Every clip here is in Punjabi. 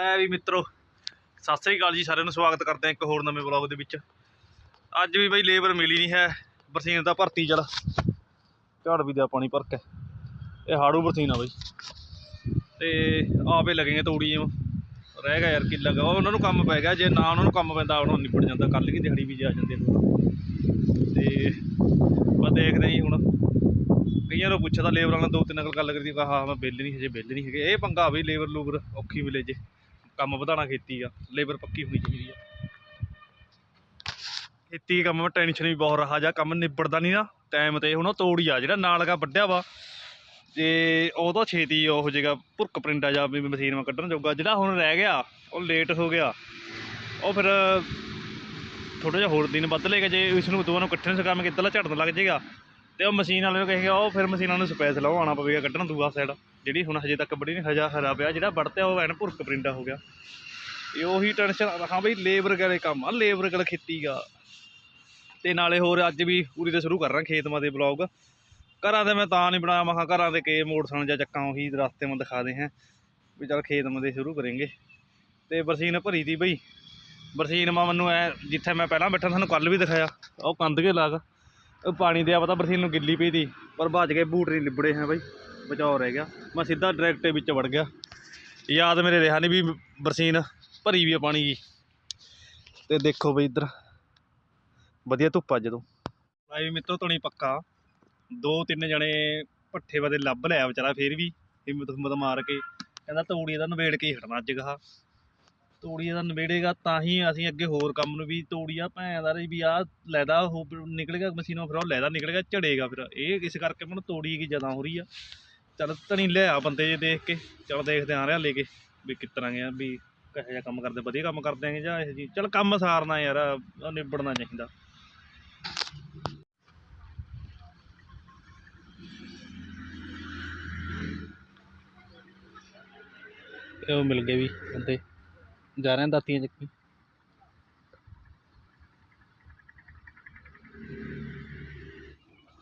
ਲੈ ਵੀ ਮਿੱਤਰੋ, ਸਤਿ ਸ੍ਰੀ ਅਕਾਲ ਜੀ ਸਾਰਿਆਂ ਨੂੰ, ਸਵਾਗਤ ਕਰਦੇ ਹਾਂ ਇੱਕ ਹੋਰ ਨਵੇਂ ਵਲੌਗ ਦੇ ਵਿੱਚ। ਅੱਜ ਵੀ ਬਈ ਲੇਬਰ ਮਿਲੀ ਨਹੀਂ ਹੈ, ਬਰਸੀਨ ਦਾ ਭਰਤੀ ਚੜ ਝਾੜ ਵੀ ਦਾ ਪਾਣੀ ਭਰ ਕੇ। ਇਹ ਹਾੜੂ ਬਰਸੀਨ ਆ ਬਈ। ਤੇ ਆਪੇ ਲੱਗੇਗੇ ਤੂੜੀ ਰਹਿ ਗਿਆ ਯਾਰ ਕਿੱਲਾ ਗਾ ਉਹਨਾਂ ਨੂੰ ਕੰਮ ਪੈ ਗਿਆ, ਜੇ ਨਾ ਉਹਨਾਂ ਨੂੰ ਕੰਮ ਪੈਂਦਾ ਉਹਨਾਂ ਨੂੰ ਨਿਪਟ ਜਾਂਦਾ। ਕੱਲ ਕੀ ਦਿਹਾੜੀ ਵੀ ਜਾ ਜਾਂਦੇ ਲੋਕ ਤੇ ਬਸ ਦੇਖਦੇ ਹਾਂ ਜੀ ਹੁਣ। ਕਈਆਂ ਨੂੰ ਪੁੱਛਿਆ ਤਾਂ ਲੇਬਰ ਵਾਲਾ ਦੋ ਤਿੰਨ ਨਾਲ ਗੱਲ ਕਰੀ ਕਹਾ ਹਾਂ ਮੈਂ ਬਿੱਲ ਨਹੀਂ ਹਜੇ, ਬਿੱਲ ਨਹੀਂ ਹੈਗੇ। ਇਹ ਪੰਗਾ ਵੀ ਲੇਬਰ ਲੂਬਰ ਔਖੀ ਮਿਲੇ ਜੇ। ਕੰਮ ਵਧਾਣਾ ਖੇਤੀ ਆ ਲੇਬਰ ਪੱਕੀ ਹੋਣੀ ਚਾਹੀਦੀ ਆ। ਖੇਤੀ ਕੰਮ ਵਿੱਚ ਟੈਨਸ਼ਨ ਵੀ ਬਹੁਤ ਰਹਾ, ਜਾ ਕੰਮ ਨਿਬੜਦਾ ਨਹੀਂ ਨਾ ਟਾਈਮ ਤੇ ਹੁਣ ਉਹ ਤੋੜੀ ਆ, ਜਿਹੜਾ ਨਾਲਗਾ ਵੱਢਿਆ ਵਾ, ਤੇ ਉਹ ਤਾਂ ਛੇਤੀ ਉਹ ਜੇਗਾ ਭੁਰਕ ਪ੍ਰਿੰਟਾ ਜਾ ਵੀ ਮਸ਼ੀਨ ਮਾ ਕੱਢਣ ਜੋਗਾ, ਜਿਹੜਾ ਹੁਣ ਰਹਿ ਗਿਆ, ਉਹ ਲੇਟ ਹੋ ਗਿਆ, ਉਹ ਫਿਰ ਥੋੜਾ ਜਿਹਾ ਹੋਰ ਦਿਨ ਵੱਧ ਲੇਗਾ ਜੇ ਇਸ ਨੂੰ ਦੋਵਾਂ ਨੂੰ ਇਕੱਠੇ ਨੂੰ ਕੰਮ ਕੀਤਾ ਲਾ ਝੜਨ ਲੱਗ ਜਾਏਗਾ ਤੇ ਉਹ ਮਸ਼ੀਨ ਵਾਲੇ ਨੂੰ ਕਹੇਗਾ, ਉਹ ਫਿਰ ਮਸ਼ੀਨਾਂ ਨੂੰ ਸਪੈਸ ਲਵਾਉਣਾ ਪਵੇਗਾ, ਕੱਢਣ ਦੂਆ ਸਾਈਡ ਜਿਹੜੀ ਹੁਣ ਹਜੇ ਤੱਕ ਬੜੀ ਨਹੀਂ ਹਜਾ ਹਰਾ ਪਿਆ, ਜਿਹੜਾ ਵੜਤਿਆ ਉਹ ਐਨ ਭੁਰਕ ਪ੍ਰਿੰਟਾ ਹੋ ਗਿਆ। ਇਹ ਉਹੀ ਟੈਨਸ਼ਨ ਹਾਂ ਬਈ ਲੇਬਰ ਵਾਲੇ ਕੰਮ ਆ ਲੇਬਰ ਵਾਲੇ ਖੇਤੀ ਗਾ ਤੇ ਨਾਲੇ ਹੋਰ ਅੱਜ ਵੀ ਪੂਰੀ ਤੇ ਸ਼ੁਰੂ ਕਰ ਰਿਹਾ ਖੇਤ ਮਾ ਦੇ ਬਲੌਗ ਘਰਾਂ ਦੇ ਮੈਂ ਤਾਂ ਨਹੀਂ ਬਣਾਇਆ ਮਖਾ ਘਰਾਂ ਦੇ ਕੇ ਮੋਟਰਸਾਈਕਲ ਜਾਂ ਚੱਕਾਂ ਉਹੀ ਰਸਤੇ ਮੈਂ ਦਿਖਾ ਦੇ ਹੈ, ਵੀ ਚੱਲ ਖੇਤ ਮਾ ਦੇ ਸ਼ੁਰੂ ਕਰਾਂਗੇ। ਤੇ ਬਰਸੀਨ ਭਰੀ ਤੀ ਬਈ। ਬਰਸੀਨ ਮਾ ਮੈਨੂੰ ਐ, ਜਿੱਥੇ ਮੈਂ ਪਹਿਲਾਂ ਬੈਠਾ, ਤੁਹਾਨੂੰ ਕੱਲ ਵੀ ਦਿਖਾਇਆ, ਉਹ ਕੰਧ ਕੇ ਲਾਗ ਉਹ ਪਾਣੀ ਆ, ਪਤਾ ਬਰਸੀਨ ਨੂੰ ਗਿੱਲੀ ਪਈ ਤੀ, ਪਰ ਭੱਜ ਕੇ ਬੂਟ ਨਹੀਂ ਲਿਬੜੇ ਹੈ ਬਈ। ਬਚਾਓ ਰਹਿ ਗਿਆ। ਮੈਂ ਸਿੱਧਾ ਡਾਇਰੈਕਟ ਵਿੱਚ ਵੜ ਗਿਆ। ਯਾਦ ਮੇਰੇ ਰਿਹਾ ਨਹੀਂ ਵੀ ਬਰਸੀਨ ਭਰੀ ਵੀ ਆ ਪਾਣੀ ਦੀ। ਤੇ ਦੇਖੋ ਬਈ ਇੱਧਰ। ਵਧੀਆ ਧੁੱਪ ਅੱਜ ਤੋਂ। ਭਾਈ ਮਿੱਤਰੋ ਧੁਣੀ ਪੱਕਾ। ਦੋ ਤਿੰਨ ਜਣੇ ਪੱਠੇ ਵਦੇ ਲੱਭ ਲਿਆ ਵਿਚਾਰਾ ਫੇਰ ਵੀ, ਹਿੰਮਤ ਹਿੰਮਤ ਮਾਰ ਕੇ। ਕਹਿੰਦਾ ਤੂੜੀ ਦਾ ਨਵੇੜ ਕੇ ਹਟਣਾ ਅੱਜ ਗਾਹ। ਤੂੜੀ ਦਾ ਨਵੇੜੇਗਾ ਤਾਂ ਹੀ ਅਸੀਂ ਅੱਗੇ ਹੋਰ ਕੰਮ ਨੂੰ ਵੀ ਤੂੜੀਆ ਭੈਣ ਦਾ ਵੀ ਆ ਲੈਦਾ ਉਹ ਨਿਕਲੇਗਾ ਮਸ਼ੀਨੋਂ ਫਿਰ ਉਹ ਲੈਦਾ ਨਿਕਲੇਗਾ ਝੜੇਗਾ ਫਿਰ। ਇਹ ਇਸ ਕਰਕੇ ਮੈਨੂੰ ਤੂੜੀ ਕੀ ਜ਼ਿਆਦਾ ਹੋ ਰਹੀ ਆ। ਚੱਲ ਧਣੀ ਲਿਆ ਬੰਦੇ ਜੇ ਦੇਖ ਕੇ ਚੱਲ ਦੇਖਦੇ ਆ ਰਿਹਾ ਲੈ ਕੇ ਵੀ ਕਿਸ ਤਰ੍ਹਾਂ ਗਿਆ ਵੀ ਕਿਹੋ ਜਿਹਾ ਕੰਮ ਕਰਦੇ ਵਧੀਆ ਕੰਮ ਕਰਦੇ ਆਂਗੇ ਜਾਂ ਇਹ ਜੀ ਚੱਲ ਕੰਮ ਸਾਰਨਾ ਯਾਰ ਨਿਬੜਨਾ ਚਾਹੀਦਾ। ਤੇ ਉਹ ਮਿਲ ਗਏ ਵੀ ਬੰਦੇ ਜਾ ਰਹੇ ਆ ਦਾਤੀਆਂ ਚੱਕੀ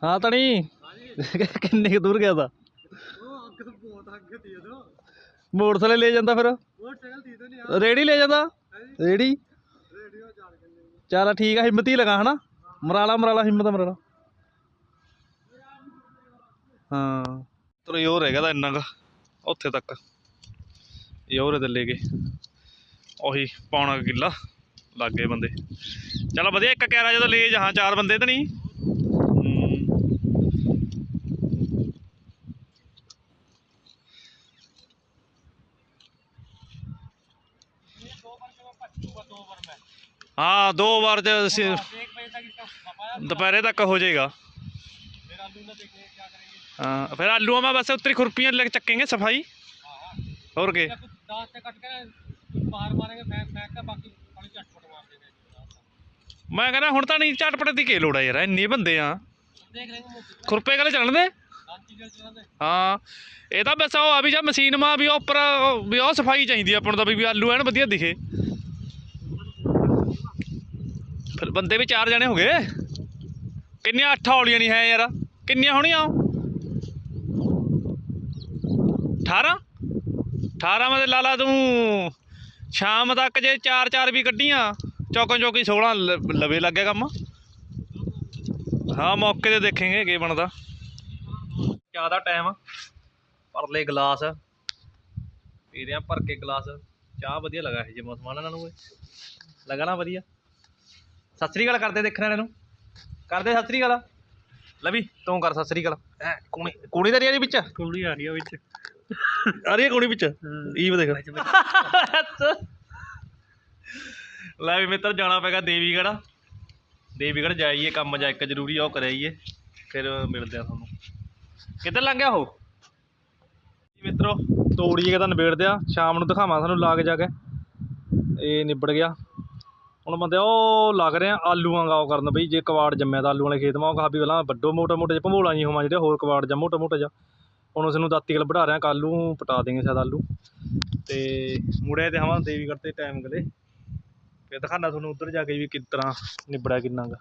ਹਾਂ ਤਣੀ। ਕਿੰਨੇ ਕੁ ਦੂਰ ਗਿਆ ਤਾ? ਮੋਟਰਸਾਈਕਲ ਲੈ ਜਾਂਦਾ ਫਿਰ? ਰੇੜੀ ਲੈ ਜਾਂਦਾ? ਰੇੜੀ ਚੱਲ ਠੀਕ ਆ ਹਿੰਮਤ ਹੀ ਲਗਾ ਹਨਾ? ਮਰਾਲਾ ਮਰਾਲਾ ਹਿੰਮਤ ਮਰਾਲਾ। ਹਾਂ। ਚਲੋ ਯੋਰ ਹੈਗਾ ਤਾਂ ਇੰਨਾ ਕੁ ਉੱਥੇ ਤੱਕ। ਯੋਰ ਦੇ ਲੈ ਗਏ। ਉਹੀ ਪੌਣਾ ਕਿੱਲਾ ਲੱਗ ਗਏ ਬੰਦੇ। ਚਲ ਵਧੀਆ ਇੱਕ ਕੈਰਾ ਜਦੋਂ ਲੈ ਜਹਾਂ ਚਾਰ ਬੰਦੇ ਤਾਂ ਨਹੀਂ ਹੂੰ। हाँ दो ओवर दोपहरे तक हो जाएगा हाँ फिर आलूओं में बस उतनी खुरपियाँ लग चकेंगे सफाई और के ਮੈਂ ਕਹਿੰਦਾ ਹੁਣ ਤਾਂ ਨਹੀਂ ਝਟਪਟ ਦੀ ਕੀ ਲੋੜ ਆ ਯਾਰ ਇੰਨੇ ਬੰਦੇ ਆ। ਖੁਰਪੇ ਕਲੇ ਚੱਲਣ ਦੇ ਹਾਂ ਇਹ ਤਾਂ ਬਸ ਉਹ ਆ ਵੀ ਜਾਂ ਮਸ਼ੀਨ ਮਾ ਵੀ ਉਹ ਉੱਪਰ ਵੀ ਉਹ ਸਫ਼ਾਈ ਚਾਹੀਦੀ ਆਪਾਂ ਨੂੰ ਤਾਂ ਵੀ ਆਲੂ ਐਨ ਵਧੀਆ ਦਿਖੇ। ਫਿਰ ਬੰਦੇ ਵੀ ਚਾਰ ਜਣੇ ਹੋ ਗਏ। ਕਿੰਨੀਆਂ ਅੱਠ ਹੌਲੀਆਂ ਨਹੀਂ ਹੈ ਯਾਰ। ਕਿੰਨੀਆਂ ਹੋਣੀਆਂ 18 18 ਮਤੇ ਲਾ ਤੂੰ। ਸ਼ਾਮ ਤੱਕ ਜੇ ਚਾਰ ਚਾਰ ਵੀ ਕੱਢੀਆਂ ਚੌਕਾਂ ਚੌਕੀ 16 ਲਵੇ ਲੱਗਿਆ ਕੰਮ। ਹਾਂ, ਮੌਕੇ ਤੇ ਦੇਖਾਂਗੇ ਕੀ ਬਣਦਾ। ਚਾਹ ਦਾ ਟਾਈਮ ਪਰਲੇ ਲੈ ਗਲਾਸ। ਪੀਦੇ ਆ ਭਰ ਕੇ ਗਲਾਸ। ਚਾਹ ਵਧੀਆ ਲੱਗਾ ਇਹ ਜੇ ਮੌਸਮ ਵਾਲਾ ਨੂੰ ਲਗਾ ਨਾ ਵਧੀਆ। ਸਤਿ ਸ੍ਰੀ ਅਕਾਲ ਕਰਦੇ ਦੇਖਣ ਵਾਲੇ ਨੂੰ ਕਰਦੇ ਸਤਿ ਸ੍ਰੀ ਅਕਾਲ। ਲਵੀ ਤੂੰ ਕਰ ਸਤਿ ਸ੍ਰੀ ਅਕਾਲ। ਐ ਕੁਣੀ ਕੁਣੀ ਤਾਂ ਨਹੀਂ ਆ ਰਹੀ ਵਿੱਚ? ਕੁੜੀ ਆ ਰਹੀ ਆ ਵਿੱਚ। ਆ ਰਹੀ ਹੈ ਕੁਣੀ ਵਿੱਚ? ਈਵ ਦੇਖ। ਲੈ ਵੀ ਮਿੱਤਰ ਜਾਣਾ ਪੈਗਾ ਦੇਵੀਗੜ੍ਹ। ਦੇਵੀਗੜ੍ਹ ਜਾਈਏ ਕੰਮ ਜਾ ਇੱਕ ਜ਼ਰੂਰੀ ਆ ਉਹ ਕਰਾਈਏ। ਫਿਰ ਮਿਲਦੇ ਆ ਤੁਹਾਨੂੰ। ਕਿੱਧਰ ਲੰਘ ਗਿਆ ਉਹ? ਮਿੱਤਰੋ ਤੋੜੀਏ ਤੁਹਾਨੂੰ ਨਿਬੇੜਦੇ ਆ। ਸ਼ਾਮ ਨੂੰ ਦਿਖਾਵਾਂ ਤੁਹਾਨੂੰ ਲਾ ਕੇ ਜਾ ਕੇ। ਇਹ ਨਿਬੜ ਗਿਆ। ਹੁਣ ਬੰਦੇ ਉਹ ਲੱਗ ਰਹੇ ਆ ਆਲੂਆਂ ਦਾ ਉਹ ਕਰਨ ਬਈ, ਜੇ ਕਵਾੜ ਜੰਮਿਆ ਤਾਂ ਆਲੂ ਵਾਲੇ ਖੇਤ ਮਾ, ਉਹ ਕਹਾ ਵੀ ਪਹਿਲਾਂ ਵੱਡੋ ਮੋਟੇ ਮੋਟੇ ਜਿਹਾ ਭੰਬੋਲਾ ਜੀ ਹੋਵਾਂ, ਜਿਹੜੇ ਹੋਰ ਕਵਾੜ ਜਾਂ ਮੋਟਾ ਮੋਟਾ ਜਿਹਾ। ਹੁਣ ਉਸ ਨੂੰ ਦਾਤੀ ਗਲ ਵਢਾ ਰਿਆ ਕੱਲ੍ਹ ਨੂੰ ਪਟਾ ਦੇਂਗੇ ਸ਼ਾਇਦ ਆਲੂ। ਤੇ ਮੁੜਿਆ ਤੇ ਹਵਾਂ ਦੇਵੀਗੜ੍ਹ ਤੇ ਟਾਈਮ ਗਲੇ। ਫਿਰ ਦਿਖਾਣਾ ਤੁਹਾਨੂੰ ਉੱਧਰ ਜਾ ਕੇ ਵੀ ਕਿਸ ਤਰ੍ਹਾਂ ਨਿਬੜਿਆ ਕਿੰਨਾ ਗਾ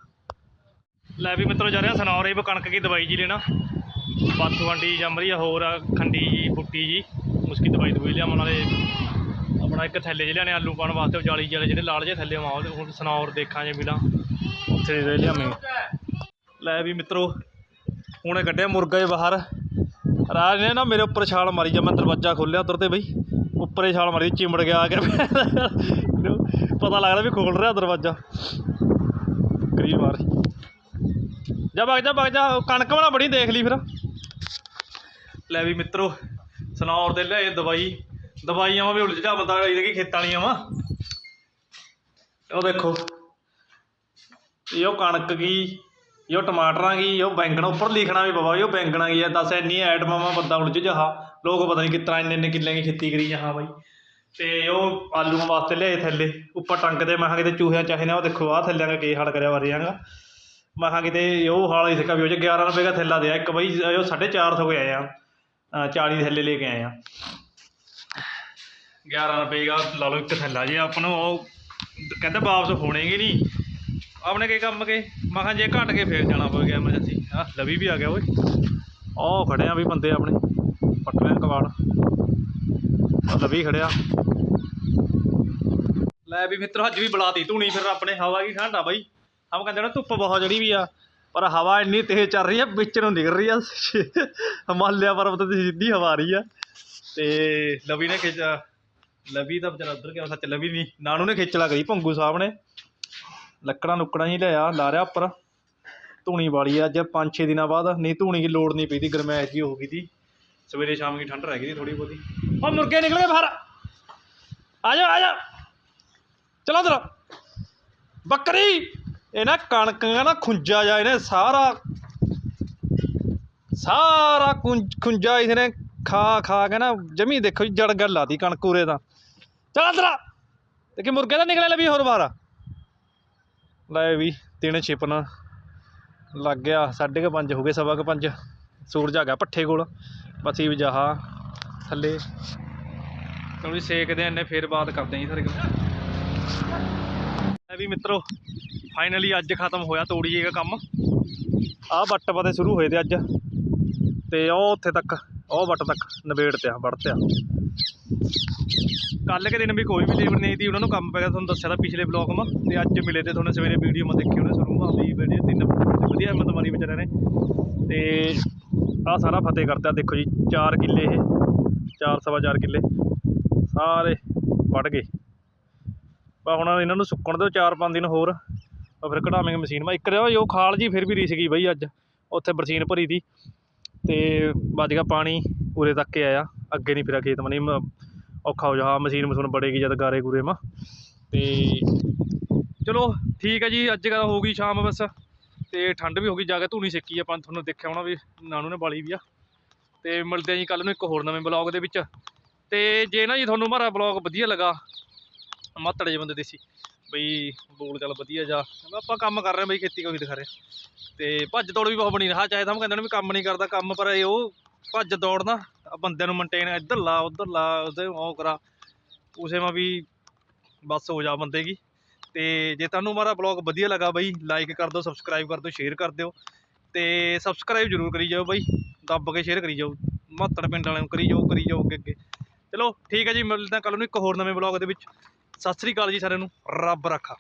ਲੈ ਵੀ ਮਿੱਤਰੋ, ਜਾ ਰਿਹਾ ਸਨੌਰ ਵੀ ਕਣਕ ਕੀ ਦਵਾਈ ਜੀ ਲੈਣਾ। ਬਾਥੂ ਆਂਟੀ ਜੰਮ ਰਹੀ ਆ ਹੋਰ ਆ ਖੰਡੀ ਜੀ, ਬੁੱਟੀ ਜੀ, ਮੁਸ਼ਕੀ ਦਵਾਈ ਦਵਾਈ ਲਿਆਵਾਂ, ਨਾਲੇ ਆਪਣਾ ਇੱਕ ਥੈਲੇ ਜਿਹੇ ਲਿਆਣੇ ਆਲੂ ਪਾਉਣ ਵਾਸਤੇ ਉਹ ਜਾਲੀ ਜਾਲੇ ਜਿਹੜੇ ਲਾਲ ਜਿਹੇ ਥੈਲੇ ਆਉਂਦੇ ਹੁਣ ਸਨੌਰ ਦੇਖਾਂ ਜੇ ਮਿਲਾਂ। ਉੱਥੇ ਦੇ ਲਿਆਵਾਂਗੇ ਲੈ ਵੀ ਮਿੱਤਰੋ, ਹੁਣੇ ਕੱਢਿਆ ਮੁਰਗਾ ਜੇ ਬਾਹਰ। ਰਾਜ ਨੇ ਨਾ ਮੇਰੇ ਉੱਪਰ ਛਾਲ ਮਾਰੀ ਜਾਂ ਮੈਂ ਦਰਵਾਜ਼ਾ ਖੋਲ੍ਹਿਆ ਉੱਧਰ ਤੇ ਬਈ। ਉੱਪਰੇ ਛਾਲ ਮਾਰੀ ਚਿਮੜ ਗਿਆ ਆ ਕੇ। ਪਤਾ ਲੱਗਦਾ ਵੀ ਖੋਲ ਰਿਹਾ ਦਰਵਾਜ਼ਾ। ਕਰੀ ਮਾਰ ਜਾ ਵਗ ਜਾ ਵਗ ਜਾ ਕਣਕ ਵਾਲਾ ਬੜੀ ਦੇਖ ਲਈ ਫਿਰ। ਲੈ ਵੀ ਮਿੱਤਰੋ ਸਨੌਰ ਦੇ ਲਿਆਏ ਦਵਾਈ। ਦਵਾਈਆਂ ਵਾ ਵੀ ਉਲਝਾ ਜਾ ਬੰਦਾ ਇਹਦੇ ਖੇਤਾਂ ਵਾਲੀਆਂ ਵਾ। ਉਹ ਦੇਖੋ ਇਹ ਕਣਕ ਗਈ ਇਹ ਉਹ ਟਮਾਟਰਾਂ ਗਈ ਇਹ ਉਹ ਬੈਂਗਣ ਉੱਪਰ ਲਿਖਣਾ ਵੀ ਬਾਬਾ ਇਹ ਉਹ ਬੈਂਗਣਾ ਕੀ ਆ ਦੱਸ ਇੰਨੀ ਐਟਮਾਂ ਵਾ ਬੰਦਾ ਉਲਝ ਜਹਾ। ਲੋਕ ਪਤਾ ਨਹੀਂ ਕਿਤਨਾ ਇੰਨੇ ਇੰਨੇ ਕਿੱਲਿਆਂ ਦੀ ਖੇਤੀ ਕਰੀ ਜਹਾ ਬਾਈ। ਤੇ ਉਹ ਆਲੂਆਂ ਵਾਸਤੇ ਲਿਆਏ ਥੱਲੇ ਉੱਪਰ ਟੰਗਦੇ ਮੈਂ ਕਿਹਾ ਕਿਤੇ ਚੂਹਿਆਂ ਚਾਹੇ ਨਾ ਉਹ ਦੇਖੋ ਆਹ ਥੱਲਿਆਂ ਦਾ ਕੀ ਹਾਲ ਕਰਿਆ ਵਰਿਆਂਗਾ ਮੈਂ ਕਿਹਾ ਕਿਤੇ ਉਹ ਹਾਲ ਹੀ ਸਿੱਕਾ ਵੀ ਉਹ 'ਚ 11 ਰੁਪਏ ਦਾ ਥੈਲਾ ਦਿਆ ਇੱਕ ਬਈ ਉਹ 450 ਕੇ ਆਏ ਆ ਅ, 40 ਥੈਲੇ ਲੈ ਕੇ ਆਏ ਆ 11 ਰੁਪਏ ਦਾ ਲਾ ਲਓ ਇੱਕ ਥੈਲਾ ਜੀ ਆਪਾਂ ਨੂੰ, ਉਹ ਕਹਿੰਦਾ ਵਾਪਸ ਹੋਣੇਗੇ ਨਹੀਂ ਆਪਣੇ ਕੇ ਕੰਮ ਕੇ, ਮੈਂ ਕਿਹਾ ਜੇ ਘਟ ਕੇ ਫੇਰ ਜਾਣਾ ਪਵੇਗਾ ਐਮਰਜੈਂਸੀ ਆ ਲਵੀ ਵੀ ਆ ਗਿਆ ਓਏ। ਉਹ ਖੜੇ ਆ ਵੀ ਬੰਦੇ ਆਪਣੇ ਪੱਟ ਰਹੇ ਲਵੀ ਖੜਿਆ। ਲੈ ਵੀ ਮਿੱਤਰੋ, ਅੱਜ ਵੀ ਬੁਲਾਤੀ ਧੂਣੀ ਫਿਰ ਆਪਣੇ, ਹਵਾ ਕੀ ਠੰਡਾ ਬਾਈ। ਹਮ ਕਹਿੰਦੇ ਨਾ ਧੁੱਪ ਬਹੁਤ ਜਿਹੜੀ ਵੀ ਆ, ਪਰ ਹਵਾ ਇੰਨੀ ਤੇਜ਼ ਚੱਲ ਰਹੀ ਆ, ਵਿੱਚ ਨੂੰ ਨਿਕਲ ਰਹੀ ਆ। ਹਿਮਾਲਿਆ ਪਰਬਤ ਦੀ ਸਿੱਧੀ ਹਵਾ ਆ ਰਹੀ ਆ। ਤੇ ਲਵੀ ਨੇ ਖਿੱਚ ਲਵੀ ਤਾਂ ਵਿਚਾਰਾ ਉੱਧਰ ਗਿਆ, ਸੱਚ ਲਵੀ ਨਹੀਂ ਨਾਨੂ ਨੇ ਖੇਚਲਾ ਕਰੀ ਭੰਗੂ ਸਾਹਿਬ ਨੇ। ਲੱਕੜਾਂ ਲੁੱਕੜਾਂ ਹੀ ਲਿਆ, ਲਾ ਰਿਆ ਉੱਪਰ। ਧੂਣੀ ਵਾਲੀ ਆ, ਅੱਜ 5-6 ਦਿਨਾਂ ਬਾਅਦ। ਨਹੀਂ, ਧੂਣੀ ਦੀ ਲੋੜ ਨਹੀਂ ਪਈ ਤੀ ਗਰਮੈਸ਼ ਜੀ ਹੋ ਗਈ ਤੀ ਸਵੇਰੇ ਸ਼ਾਮ ਦੀ ਠੰਡ ਰਹਿ ਗਈ ਥੋੜੀ ਬਹੁਤੀ। ਉਹ ਮੁਰਗੇ ਨਿਕਲ ਗਏ ਬਾਹਰ। ਆ ਜਾ ਆ ਜਾ ਚਲੋ ਉਧਰ। ਬੱਕਰੀ! ਇਹ ਨਾ ਕਣਕਾਂ ਨਾ ਖੁੰਜਾ ਜਾ ਇਹਨੇ ਸਾਰਾ ਸਾਰਾ ਖੁੰਜਾ ਇਹਨੇ ਖਾ ਖਾ ਕੇ ਨਾ, ਜਮੀ ਦੇਖੋ ਜੀ ਜੜ ਗੱਲ ਲਾਤੀ ਕਣਕ ਉਰੇ ਦਾ ਚਲ ਅੰਦਰ ਤੇ ਕਿ ਮੁਰਗੇ ਦਾ ਨਿਕਲਿਆ ਲੈ ਹੋਰ ਬਾਹਰ। ਲੈ ਵੀ, ਤਿੰਨ ਛਿਪਣਾ ਲੱਗ ਗਿਆ, ਸਾਢੇ ਕੁ ਪੰਜ ਹੋ ਗਏ, ਸਵਾ ਕੁ ਪੰਜ। ਸੂਰਜ ਆ ਗਿਆ ਪੱਠੇ ਕੋਲ। ਬਸੀ ਵਜਾਹਾ ਥੱਲੇ। ਚਲੋ ਸੇਕਦੇ ਆ ਫੇਰ ਬਾਤ ਕਰਦੇ ਆਂ ਜੀ ਲੈ ਵੀ ਮਿੱਤਰੋ ਫਾਈਨਲੀ ਅੱਜ ਖਤਮ ਹੋਇਆ ਤੋੜੀਏਗਾ ਕੰਮ। ਆਹ ਵੱਟ ਪਤੇ ਸ਼ੁਰੂ ਹੋਏ ਤੇ ਅੱਜ। ਤੇ ਉਹ ਉੱਥੇ ਤੱਕ, ਉਹ ਵੱਟ ਤੱਕ ਨਵੇੜ ਤੇ ਆ ਵੜ ਤੇ ਆ ਕੱਲ ਕੇ ਦਿਨ ਵੀ ਕੋਈ ਵੀ ਲੇਬਰ ਨਹੀਂ ਸੀ, ਉਹਨਾਂ ਨੂੰ ਕੰਮ ਪੈ ਗਿਆ, ਤੁਹਾਨੂੰ ਦੱਸਿਆ ਤਾਂ ਪਿਛਲੇ ਬਲੌਗ ਮਾ ਤੇ ਅੱਜ ਮਿਲੇ ਤੇ ਤੁਹਾਨੂੰ ਸਵੇਰੇ ਵੀਡੀਓ ਮੈਂ ਦੇਖੀ, ਉਹਨੇ ਸ਼ੁਰੂ ਮਾ ਵੀ ਵੀਡੀਓ ਤਿੰਨ ਵਧੀਆ ਹਿੰਮਤ ਮਾਰੀ ਵਿਚਾਰਿਆਂ ਨੇ। ਤੇ ਆਹ ਸਾਰਾ ਫਤਿਹ ਕਰਤਾ, ਦੇਖੋ ਜੀ 4 ਕਿੱਲੇ ਇਹ 4 ਸਵਾ 4 ਕਿੱਲੇ, ਸਾਰੇ ਵੱਢ ਗਏ। ਪਰ ਹੁਣ ਇਹਨਾਂ ਨੂੰ ਸੁੱਕਣ ਦਿਓ 4-5 ਦਿਨ ਹੋਰ ਆ ਫਿਰ ਕਢਾਵਾਂਗੇ ਮਸ਼ੀਨ ਮਾ ਇੱਕ ਰਿਹਾ ਉਹ ਖਾਲ ਜੀ ਫਿਰ ਵੀ ਰੀਸ ਗਈ ਬਈ ਅੱਜ, ਉੱਥੇ ਬਰਸੀਨ ਭਰੀ ਤੀ ਤੇ ਵੱਜ ਗਿਆ ਪਾਣੀ, ਉਰੇ ਤੱਕ ਕੇ ਆਇਆ। ਅੱਗੇ ਨਹੀਂ ਫਿਰਾ ਖੇਤ ਮਨੀ ਔਖਾ ਹੋ ਜਾ, ਹਾਂ, ਮਸ਼ੀਨ ਮਸ਼ੂਨ ਬੜੇਗੀ ਜਦ ਗਾਰੇ ਗੂਰੇ ਮਾ। ਤੇ ਚਲੋ, ਠੀਕ ਹੈ ਜੀ, ਅੱਜ ਕੱਲ੍ਹ ਹੋ ਗਈ ਸ਼ਾਮ ਬਸ। ਤੇ ਠੰਡ ਵੀ ਹੋ ਗਈ, ਜਾ ਕੇ ਧੂਣੀ ਸੇਕੀ ਆਪਾਂ ਤੁਹਾਨੂੰ ਦੇਖਿਆ ਹੋਣਾ ਵੀ ਨਾਨੂ ਨੇ ਬਾਲੀ ਵੀ ਆ। ਤੇ ਮਿਲਦੇ ਆ ਜੀ ਕੱਲ ਨੂੰ ਇੱਕ ਹੋਰ ਨਵੇਂ ਬਲੌਗ ਦੇ ਵਿੱਚ। ਤੇ ਜੇ ਨਾ ਜੀ ਤੁਹਾਨੂੰ ਮਾਰਾ ਬਲੌਗ ਵਧੀਆ ਲੱਗਾ ਮਾਤੜ ਜਿਹੇ ਬੰਦੇ ਦੇਸੀ, ਬਈ ਬੋਲ ਚੱਲ ਵਧੀਆ ਜਾ। ਆਪਾਂ ਕੰਮ ਕਰ ਰਹੇ ਹਾਂ ਬਈ, ਖੇਤੀ ਕੋਈ ਦਿਖਾ ਰਹੇ। ਤੇ ਭੱਜ ਦੌੜ ਵੀ ਬਹੁਤ ਬਣੀ ਰਹਾ ਚਾਹੇ ਤਾਂ ਹਮ ਕਹਿੰਦੇ ਨੇ ਵੀ ਕੰਮ ਨਹੀਂ ਕਰਦਾ, ਕੰਮ ਪਰ ਇਹ ਉਹ ਭੱਜ ਦੌੜਨਾ ਆਹ ਬੰਦਿਆਂ ਨੂੰ ਮੇਨਟੇਨ ਇੱਧਰ ਲਾ, ਉੱਧਰ ਲਾ ਉਹਦੇ ਉਹ ਕਰਾ। ਉਸੇ ਮਾ ਵੀ ਬਸ ਹੋ ਜਾ ਬੰਦੇ ਕੀ ਤੇ ਜੇ ਤੁਹਾਨੂੰ ਮਾਰਾ ਬਲੌਗ ਵਧੀਆ ਲੱਗਾ ਬਈ ਲਾਈਕ ਕਰ ਦਿਓ ਸਬਸਕ੍ਰਾਈਬ ਕਰ ਦਿਓ ਸ਼ੇਅਰ ਕਰ ਦਿਓ। ਤੇ ਸਬਸਕ੍ਰਾਈਬ ਜ਼ਰੂਰ ਕਰੀ ਜਾਓ ਬਈ, ਦੱਬ ਕੇ ਸ਼ੇਅਰ ਕਰੀ ਜਾਓ। ਮਹੱਤੜ ਪਿੰਡ ਵਾਲਿਆਂ ਨੂੰ ਕਰੀ ਜਾਓ ਕਰੀ ਜਾਓ ਅੱਗੇ ਅੱਗੇ। ਚਲੋ, ਠੀਕ ਹੈ ਜੀ, ਮਿਲਦੇ ਹਾਂ ਕੱਲ ਨੂੰ ਇੱਕ ਹੋਰ ਨਵੇਂ ਬਲੌਗ ਦੇ ਵਿੱਚ। ਸਤਿ ਸ੍ਰੀ ਅਕਾਲ ਜੀ ਸਾਰਿਆਂ ਨੂੰ, ਰੱਬ ਰੱਖਾ।